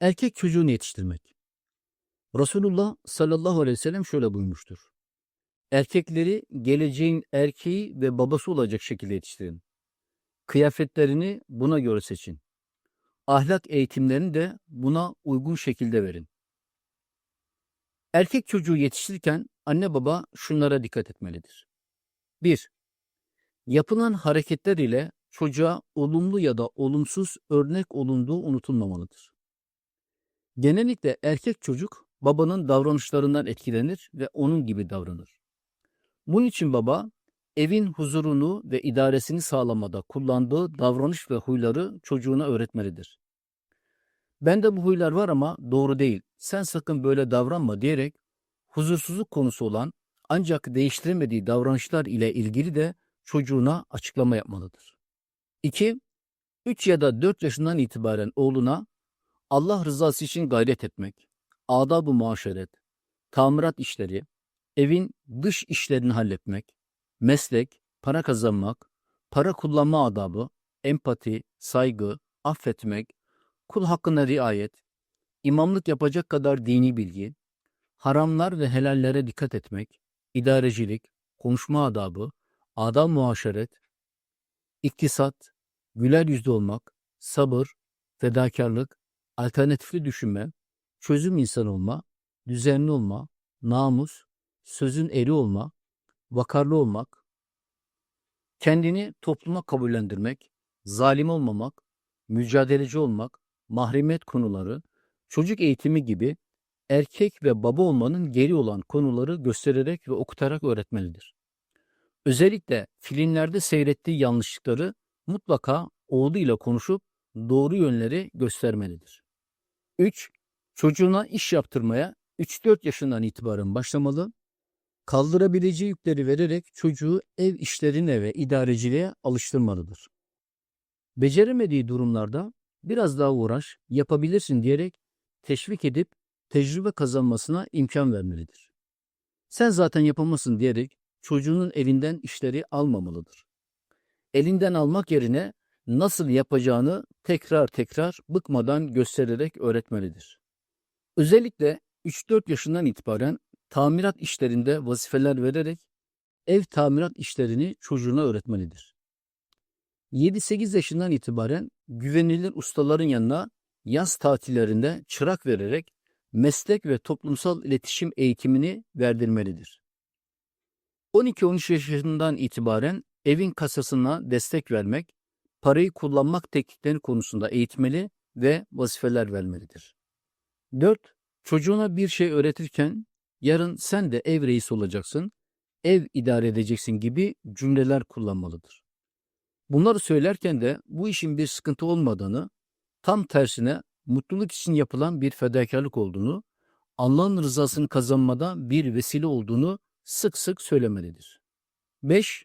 Erkek çocuğunu yetiştirmek. Resulullah sallallahu aleyhi ve sellem şöyle buyurmuştur. Erkekleri geleceğin erkeği ve babası olacak şekilde yetiştirin. Kıyafetlerini buna göre seçin. Ahlak eğitimlerini de buna uygun şekilde verin. Erkek çocuğu yetiştirirken anne baba şunlara dikkat etmelidir. 1. Yapılan hareketler ile çocuğa olumlu ya da olumsuz örnek olunduğu unutulmamalıdır. Genellikle erkek çocuk babanın davranışlarından etkilenir ve onun gibi davranır. Bunun için baba evin huzurunu ve idaresini sağlamada kullandığı davranış ve huyları çocuğuna öğretmelidir. Bende bu huylar var ama doğru değil. Sen sakın böyle davranma diyerek huzursuzluk konusu olan ancak değiştiremediği davranışlar ile ilgili de çocuğuna açıklama yapmalıdır. 2. 3 ya da 4 yaşından itibaren oğluna Allah rızası için gayret etmek, adab-ı muaşeret, tamirat işleri, evin dış işlerini halletmek, meslek, para kazanmak, para kullanma adabı, empati, saygı, affetmek, kul hakkına riayet, imamlık yapacak kadar dini bilgi, haramlar ve helallere dikkat etmek, idarecilik, konuşma adabı, adab muaşeret, iktisat, güler yüzlü olmak, sabır, fedakarlık, alternatifli düşünme, çözüm insan olma, düzenli olma, namus, sözün eri olma, vakarlı olmak, kendini topluma kabullendirmek, zalim olmamak, mücadeleci olmak, mahremiyet konuları, çocuk eğitimi gibi erkek ve baba olmanın geri olan konuları göstererek ve okutarak öğretmelidir. Özellikle filmlerde seyrettiği yanlışlıkları mutlaka oğluyla konuşup doğru yönleri göstermelidir. 3. Çocuğuna iş yaptırmaya 3-4 yaşından itibaren başlamalı, kaldırabileceği yükleri vererek çocuğu ev işlerine ve idareciliğe alıştırmalıdır. Beceremediği durumlarda biraz daha uğraş, yapabilirsin diyerek teşvik edip tecrübe kazanmasına imkan vermelidir. Sen zaten yapamazsın diyerek çocuğunun elinden işleri almamalıdır. Elinden almak yerine nasıl yapacağını tekrar tekrar bıkmadan göstererek öğretmelidir. Özellikle 3-4 yaşından itibaren tamirat işlerinde vazifeler vererek ev tamirat işlerini çocuğuna öğretmelidir. 7-8 yaşından itibaren güvenilir ustaların yanına yaz tatillerinde çırak vererek meslek ve toplumsal iletişim eğitimini verdirmelidir. 12-13 yaşından itibaren evin kasasına destek vermek, parayı kullanmak teknikleri konusunda eğitmeli ve vazifeler vermelidir. 4. Çocuğuna bir şey öğretirken yarın sen de ev reisi olacaksın, ev idare edeceksin gibi cümleler kullanmalıdır. Bunları söylerken de bu işin bir sıkıntı olmadığını, tam tersine mutluluk için yapılan bir fedakarlık olduğunu, Allah'ın rızasını kazanmada bir vesile olduğunu sık sık söylemelidir. 5.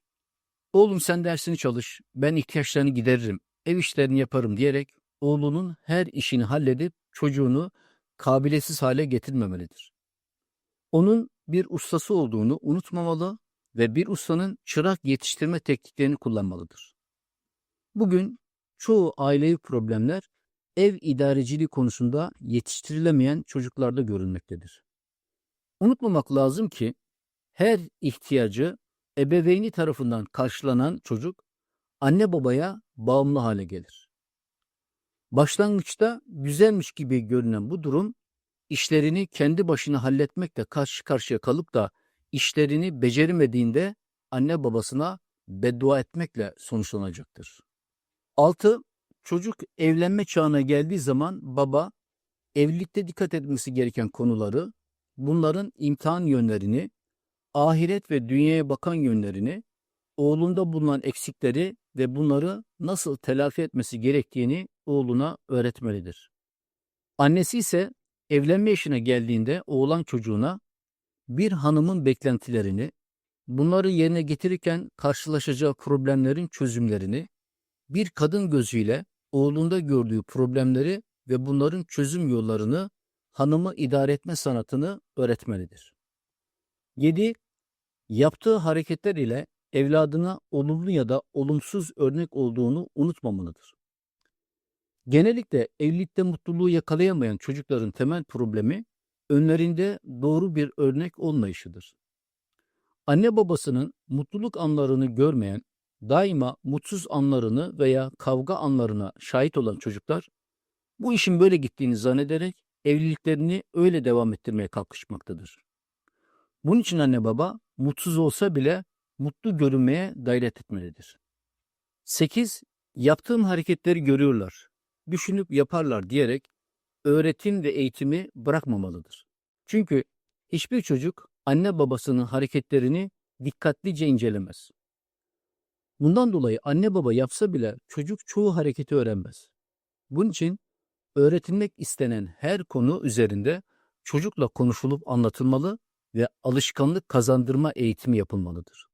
Oğlum sen dersini çalış, ben ihtiyaçlarını gideririm, ev işlerini yaparım diyerek oğlunun her işini halledip çocuğunu kabiliyetsiz hale getirmemelidir. Onun bir ustası olduğunu unutmamalı ve bir ustanın çırak yetiştirme tekniklerini kullanmalıdır. Bugün çoğu ailevi problemler ev idareciliği konusunda yetiştirilemeyen çocuklarda görülmektedir. Unutmamak lazım ki her ihtiyacı ebeveyni tarafından karşılanan çocuk anne babaya bağımlı hale gelir. Başlangıçta güzelmiş gibi görünen bu durum işlerini kendi başına halletmekle karşı karşıya kalıp da işlerini beceremediğinde anne babasına beddua etmekle sonuçlanacaktır. 6. Çocuk evlenme çağına geldiği zaman baba evlilikte dikkat etmesi gereken konuları, bunların imtihan yönlerini, ahiret ve dünyaya bakan yönlerini, oğlunda bulunan eksikleri ve bunları nasıl telafi etmesi gerektiğini oğluna öğretmelidir. Annesi ise evlenme yaşına geldiğinde oğlan çocuğuna bir hanımın beklentilerini, bunları yerine getirirken karşılaşacağı problemlerin çözümlerini, bir kadın gözüyle oğlunda gördüğü problemleri ve bunların çözüm yollarını hanımı idare etme sanatını öğretmelidir. 7. Yaptığı hareketler ile evladına olumlu ya da olumsuz örnek olduğunu unutmamalıdır. Genellikle evlilikte mutluluğu yakalayamayan çocukların temel problemi önlerinde doğru bir örnek olmayışıdır. Anne babasının mutluluk anlarını görmeyen, daima mutsuz anlarını veya kavga anlarına şahit olan çocuklar bu işin böyle gittiğini zannederek evliliklerini öyle devam ettirmeye kalkışmaktadır. Bunun için anne baba mutsuz olsa bile mutlu görünmeye gayret etmelidir. 8. Yaptığım hareketleri görüyorlar, düşünüp yaparlar diyerek öğretim ve eğitimi bırakmamalıdır. Çünkü hiçbir çocuk anne babasının hareketlerini dikkatlice incelemez. Bundan dolayı anne baba yapsa bile çocuk çoğu hareketi öğrenmez. Bunun için öğretilmek istenen her konu üzerinde çocukla konuşulup anlatılmalı ve alışkanlık kazandırma eğitimi yapılmalıdır.